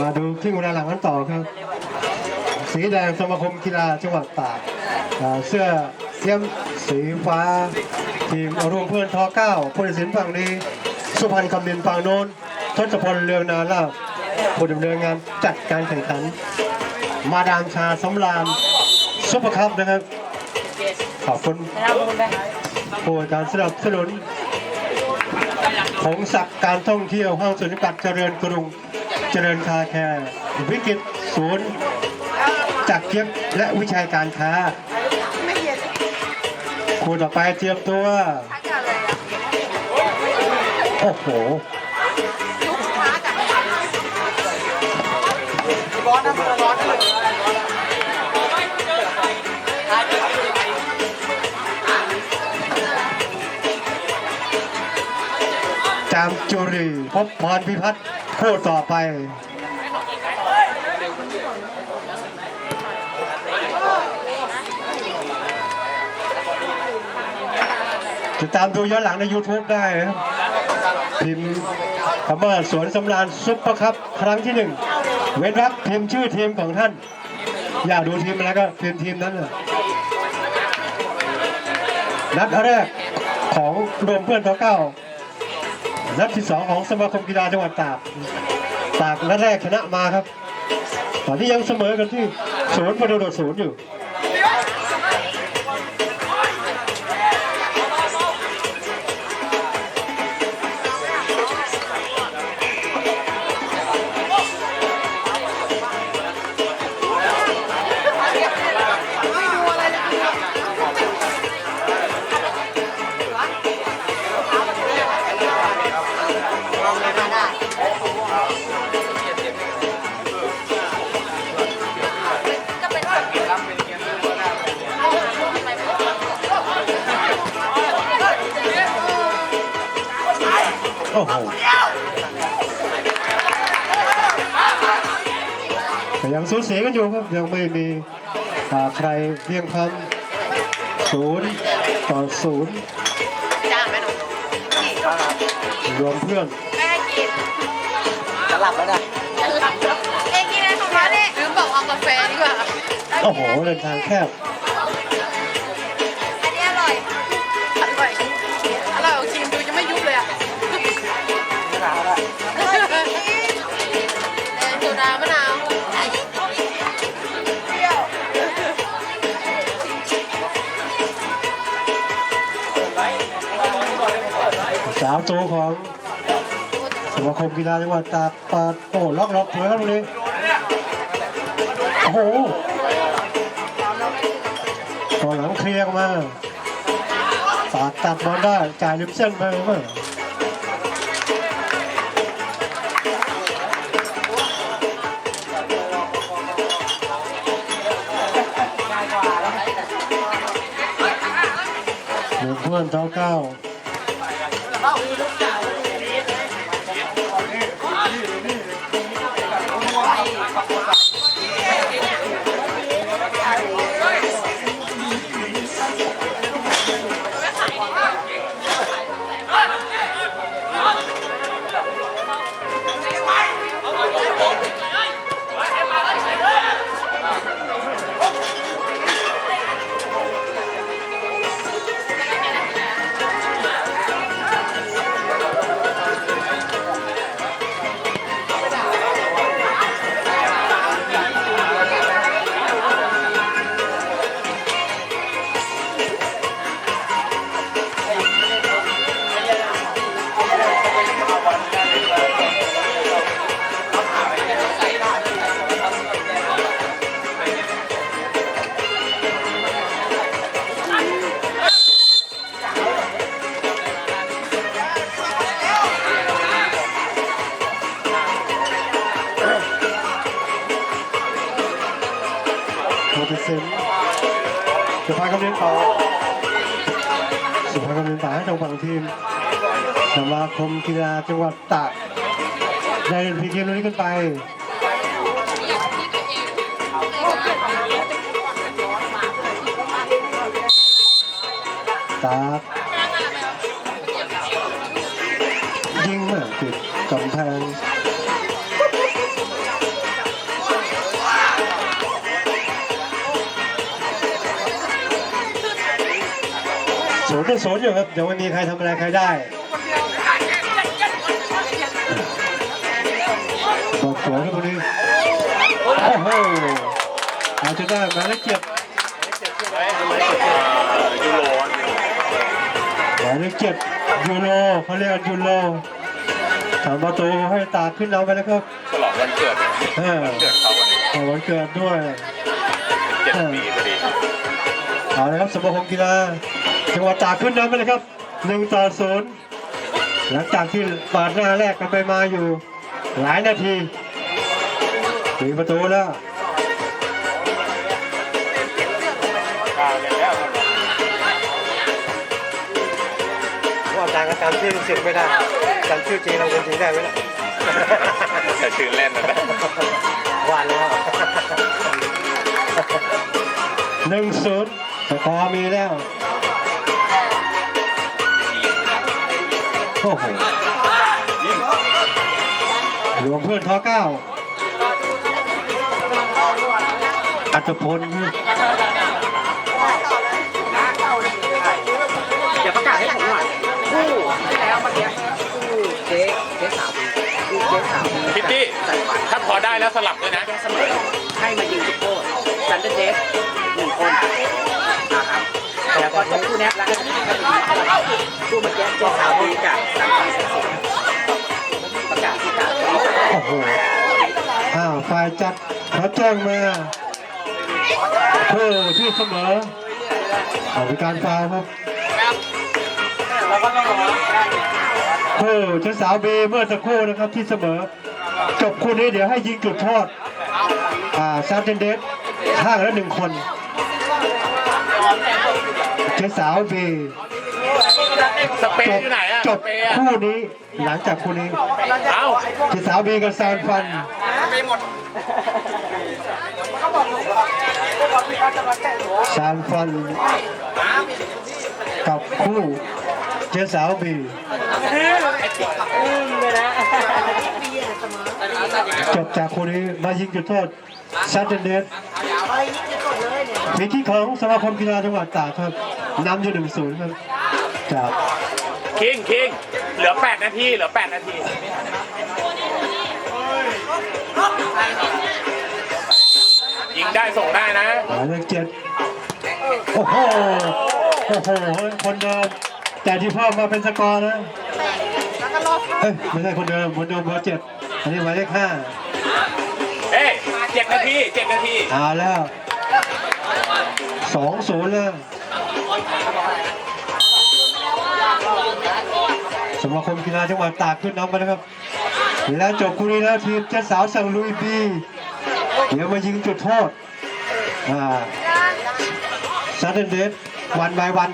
มาดูครึ่งเวลาหลังกันต่อครับ สีแดงสมาคมกีฬาจังหวัดตากเสื้อเสียมสีฟ้า ทีมอารมณ์เพื่อนทอเก้าผู้ตัดสินฝั่งนี้ สุพรรณคำนินฝั่งโน้นทศพลเรืองนาลาผู้ดำเนินงานจัดการแข่งขัน มาดามชาสำรามซุปเปอร์คัพนะครับ ขอบคุณผู้การสนับสนุนของศักดิ์การท่องเที่ยวห้างสุนิกัดเจริญกรุง เจริญคาแคร์วิกฤตศูนย์จักรเก็บและวิชัยการค้าคู่ต่อไปเตรียมตัว โอ้โหจามจุรีพบพรพิพัฒน์ คู่ต่อไปติดตามดูย้อนหลังใน YouTube ได้นะพิมพ์คำว่าสวนสำราญซุปเปอร์คัพครั้งที่หนึ่งเว้นรับพิมพ์ชื่อทีมของท่าน อยากดูทีมอะไรก็พิมพ์ทีมนั้นน่ะนัดแรกของรวมเพื่อนตัวเก้า นัดที่สองของสมาคมกีฬาจังหวัดตากตากนัดแรกชนะมาครับ ตอนนี้ยังเสมอกันที่ศูนย์ประตูต่อศูนย์อยู่ โอ้โหแต่ยังสูสีกันอยู่ครับ ยังไม่มีอ่าใครเพียงพันศูนย์ต่อศูนย์จ้างไหมหนูรวมเพื่อนแม่กินจะหลับแล้วนะเองกินอะไรของเขาเนี่ยลืมบอกเอากาแฟดีกว่า โอ้โหเดินทางแคบ สาวโตของสมาคมกีฬาจังหวัดตากปาดโอ้ล็อกล็อกเลยครับตรงนี้โอ้โหต่อหลังเคลียร์ออกมาปาดตัดบอลได้จ่ายริมเส้นไปมื่อหนึ่งเพื่อนเท้าเก้า โปรติสินสุภาพกำเนินต่อสุภาพกำเนินต่อให้ทางฝั่งทีมสมาคมกีฬาจังหวัดตากได้เล่นพีเกมนี้ขึ้นไปตากยิงมากติดกำแพง นย์ศูนย์อยู่ครับยังไม่มีใครทำอะไรใครได้บอลสวยครับคนนี้โอ้โหเอาจนได้หมายเลขเจ็ดยูโรหมายเลขเจ็ดยูโรเขาเรียกยูโรทำประตูให้ตากขึ้นนำไปแล้วครับฉลองวันเกิดเออเกิดเขาวันนี้ขอวันเกิดด้วยเจ็ดปีพอดีเอาเลยครับสมาคมกีฬา จังหวัดตากขึ้นนำไปเลยครับหนึ่งต่อศูนย์หลังจากที่ปาดหน้าแรกกันไปมาอยู่หลายนาทีถึงประตูแล้วกาวเนี่ยแล้วว่าอาจารย์ก็จำชื่อลูกศิษย์ไม่ได้จำชื่อจริงเราคนจริงได้ไหมล่ะแต่ชื่อเล่นนะวานแล้วหนึ่งศูนย์สกอร์มีแล้ว โอ้โหรวมเพื่อนท้อเก้าอัตพลอย่าประกาศให้ผมหน่อยคู่แล้วเมื่อกี้คู่เจ๊เจ๊สาวคู่เจ๊สาวพิตตี้ถ้าพอได้แล้วสลับด้วยนะเสมอให้มายิงจุดโทษซันเดอร์เดสหนึ่งคนนะครับ แล้วก็จบคู่นี้แล้วก็จะคู่เมื่อกี้เจ๊สาวดีกับสังกัดประกาศประกาโอ้โหอ้าวฝ่ายจัดเขาแจ้งมาเพื่ที่เสมอเอเป็นการฟาวครับแล้วก็ต้องรอเพื่เจ้าสาวเบเมื่อสักครู่นะครับที่เสมอ จบคู่นี้เดี๋ยวให้ยิงจุดโทษอ่าซาเทนเดสข้างละหนึ่งคน เจ้าสาวเบสเปจนบอยู่ไหนอะจสบเปนอะ คู่นี้ หลังจากคู่นี้เอ้าเจ้าสาวเบกับซานฟันซานฟันกับคู่เจ้าสาวเบจบจากคู่นี้มายิงจุดโทษซาเทนเดสมีที่ของสมาคมกีฬาจังหวัดตากครับ นำอยู่หนึ่งศูนย์ครับจากคิงคิงเหลือ 8 นาที เหลือ 8 นาที ยิงได้ส่งได้นะ หมายเลขเจ็ดโอ้โหโอ้โหคนเดิมแต่ที่เพิ่มมาเป็นสกอร์นะแล้วก็รอบเอ้ยไม่ใช่คนเดิมคนเดิมเบอร์เจ็ดอันนี้หมายเลขห้าเอ้ยเจ็ดนาทีเจ็ดนาทีเอาแล้วสองศูนย์แล้ว สมาคมกีฬาจังหวัดตากขึ้นนำไปนะครับ แล้วจบคู่นี้แล้วทีมเจ้าสาวสังลุยบีเดี๋ยวมายิงจุดโทษอ่าซัตเดนเดสวันบายวัน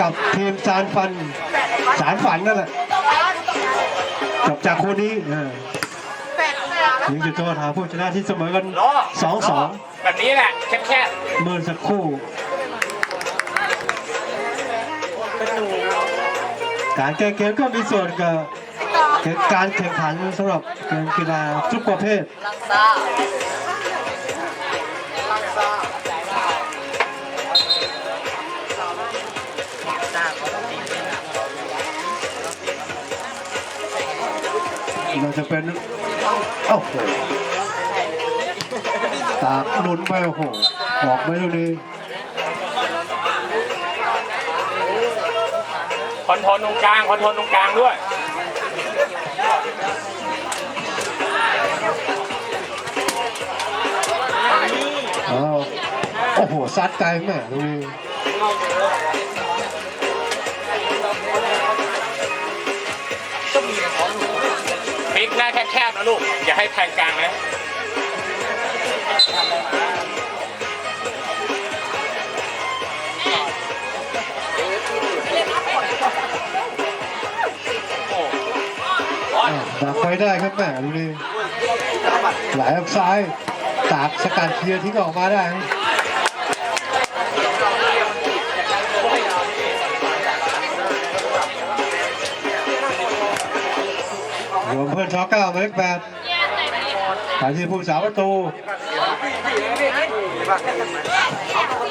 กับทีมซานฟันสารฝันนั่นแหละจบจากคู่นี้อ่าแปดเลยอะยิงจุดโทษหาผู้ชนะที่เสมอกันสองสองแบบนี้แหละแคบแคบเมื่อสักครู่ การแก้เกมก็มีส่วนกับการแข่งขันสำหรับเกมกีฬาทุกประเภทเราจะเป็นโอ้โหตาหนุนไปโอ้โหออกไม่ตรงนี้ คอนโทรลตรงกลางคอนโทรลตรงกลางด้วยอ้าวโอ้โหซัดไกลแม่ตรงนี้พลิกหน้าแคบๆนะลูก อย่าให้แทงกลางนะ ดักไฟได้ครับแม่ตรงนี้ไหลออกซ้ายตากสกัดเคลียร์ทิ้งออกมาได้รวมเพื่อนช็อเก้าหมายเลขแปดไปที่ผู้สาวประตู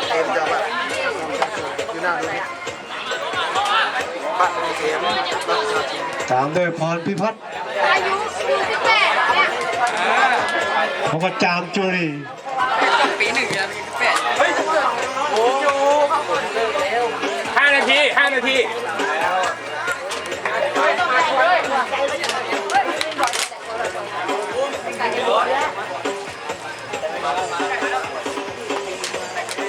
เต็มจอแบบอยู่หน้าดูตามด้วยพรพิพัฒน์อายุอยู่ที่แปดเนี่ยเขาก็จามจุรีปีหนึ่งยังมีแปดห้านาทีห้านาที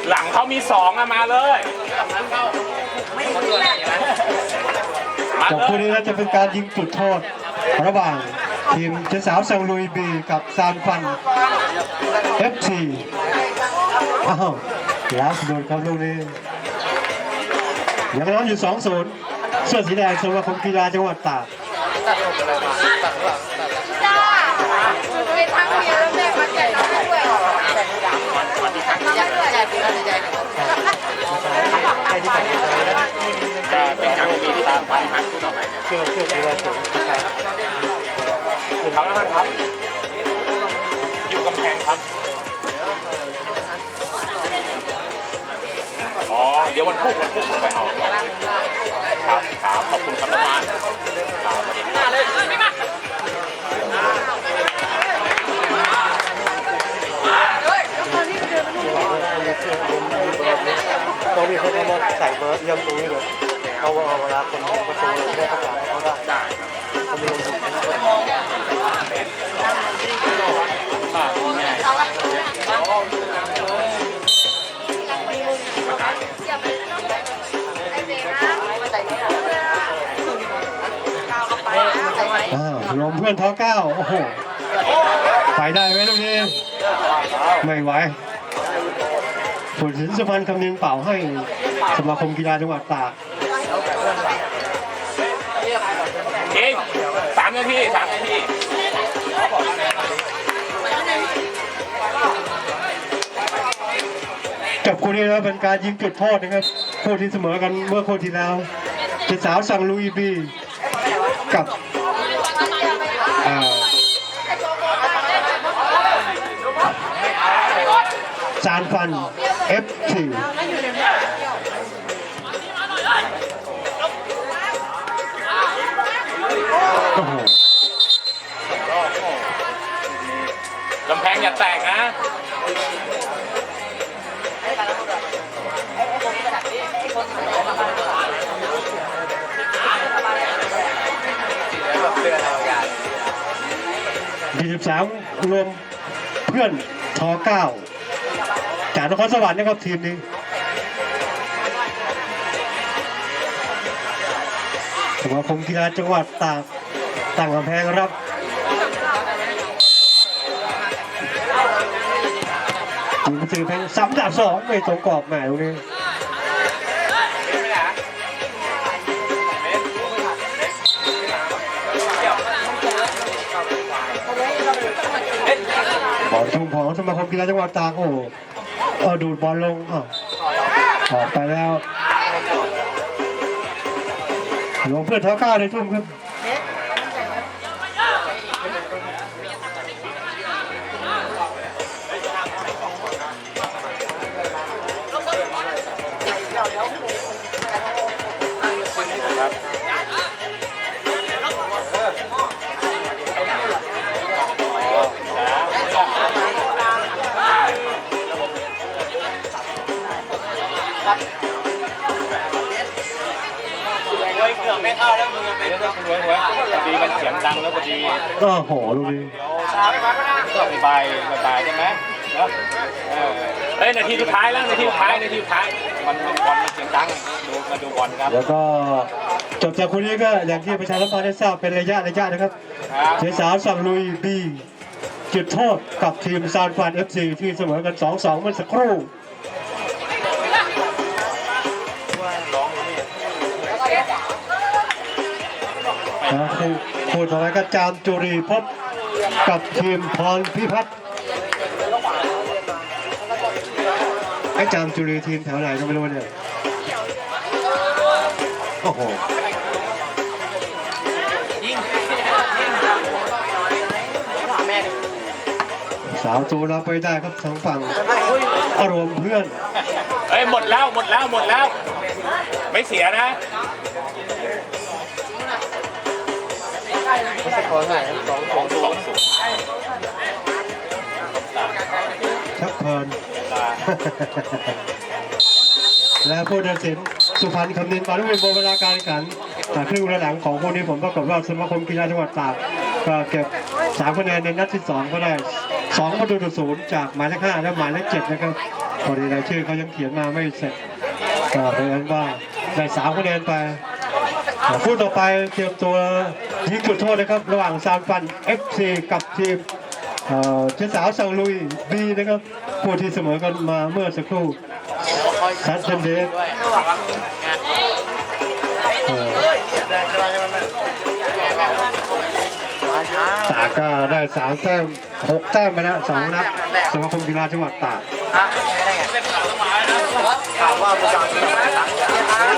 หลังเขามีสองอะมาเลยจากคู่นี้น่าจะเป็นการยิงจุดโทษ ระหว่างทีมเจ้าสาวเซังลุยบีกับซานฟัน FC อ้าวลาสโดนครับลูกนี้ยังน้ำอยู่2 0เสื้อสีแดงสมาคมกีฬาจังหวัดตาก เป็นการปีที่ตามไปหาคู่ต่อไปเนี่ยเสื้อเสื้อสีแดงสวยเขาแล้วกันครับ อยู่กำแพงครับ อ๋อ เดี๋ยววันพุธวันพุธผมไปเอา ครับครับขอบคุณครับน้องมาครับ ตรงนี้เขาเขามาใส่เบอร์เยี่ยมตรงนี้เลยเขาเอาเวลาคนประตูได้ประกาศเขาได้ได้เขามีลงทุนอ่าลมเพื่อนท้อเก้า โอ้โห ไปได้ไหมลูกนี้ ไม่ไหว ผลสินสุพรรณคำนึงเป่าให้สมาคมกีฬาจังหวัดตากเองสามนาทีสามนาทีจบคู่นี้แล้วเป็นการยิงจุดโทษนะครับคู่ที่เสมอกันเมื่อคู่ที่แล้วเจ็ดสาวสั่งลุยบีกับอ่าจานฟัน F4 โอ้โหกำแพงอย่าแตกนะ23รวมเพื่อนทอ9 จากนครสวรรค์นะครับทีมนี้สมาคมกีฬาจังหวัดตากต่างกำแพงครับทีมสื่อแพงสามดาบสองไม่ตรงกรอบแหมตรงนี้บอลทุ่งของสมาคมกีฬาจังหวัดตากโอ้ เออดูดบอลลงอ้าวออกไปแล้วลงเพื่อนเท้าก้าวในทุ่มครับ เกือบไม่เข้าแล้วมึงเป็นเรื่องรวยหวยพอดีมันเสียงดังแล้วพอดีก็โหลูกนี้ก็บายบายใช่ไหมเนาะเฮ้ยนาทีสุดท้ายแล้วนาทีสุดท้ายนาทีสุดท้ายมันบอลมันเสียงดังดูมาดูบอลครับแล้วก็จบจากคนนี้ก็อย่างที่ประชาสัมพันธ์ได้ทราบเป็นระยะระยะนะครับครับเจสาวสั่งลุยบีจุดโทษกับทีมซานฟรานเอฟซีที่เสมอกัน 2-2 เมื่อสักครู่ คู่คู่ต่อไปก็จามจุรีพบกับทีมพรพิพัฒน์ไอ้จามจุรีทีมแถวไหนก็ไม่รู้เนี่ยโอ้โหสาวจูรับไปได้ครับสองฝั่งอารมณ์เพื่อนเฮ้ยหมดแล้วหมดแล้วหมดแล้ว ไม่เสียนะ สกอถ่าไหร่ครับสองสองสองศูนย์ชักเพลินและผู้ตัดสินสุพรรณคำนินตอนนี้เป็นโบเวลาการแข่งขันแต่ครึ่งเวลาหลังของคู่นี้ผมประกอบรอบสมาคมกีฬาจังหวัดตากก็เก็บสามคะแนนในนัดที่สองก็ได้สองประตูต่อศูนย์จากหมายเลขห้าและหมายเลขเจ็ดนะครับพอดีรายชื่อเขายังเขียนมาไม่เสร็จก็เป็นอันว่าได้สามคะแนนไป คู่ต่อไปเตรียมตัวยิงจุดโทษนะครับ ระหว่างซานฟัน FC กับทีมเจ้าสาวสังลุยบีนะครับผู้ที่เสมอกันมาเมื่อสักครู่ซัดเชนเดฟเออตากก็ได้สามแต้มหกแต้มไปแล้วสองนัดสมาคมกีฬาจังหวัดตากถามว่าผู้การที่ไหนนะ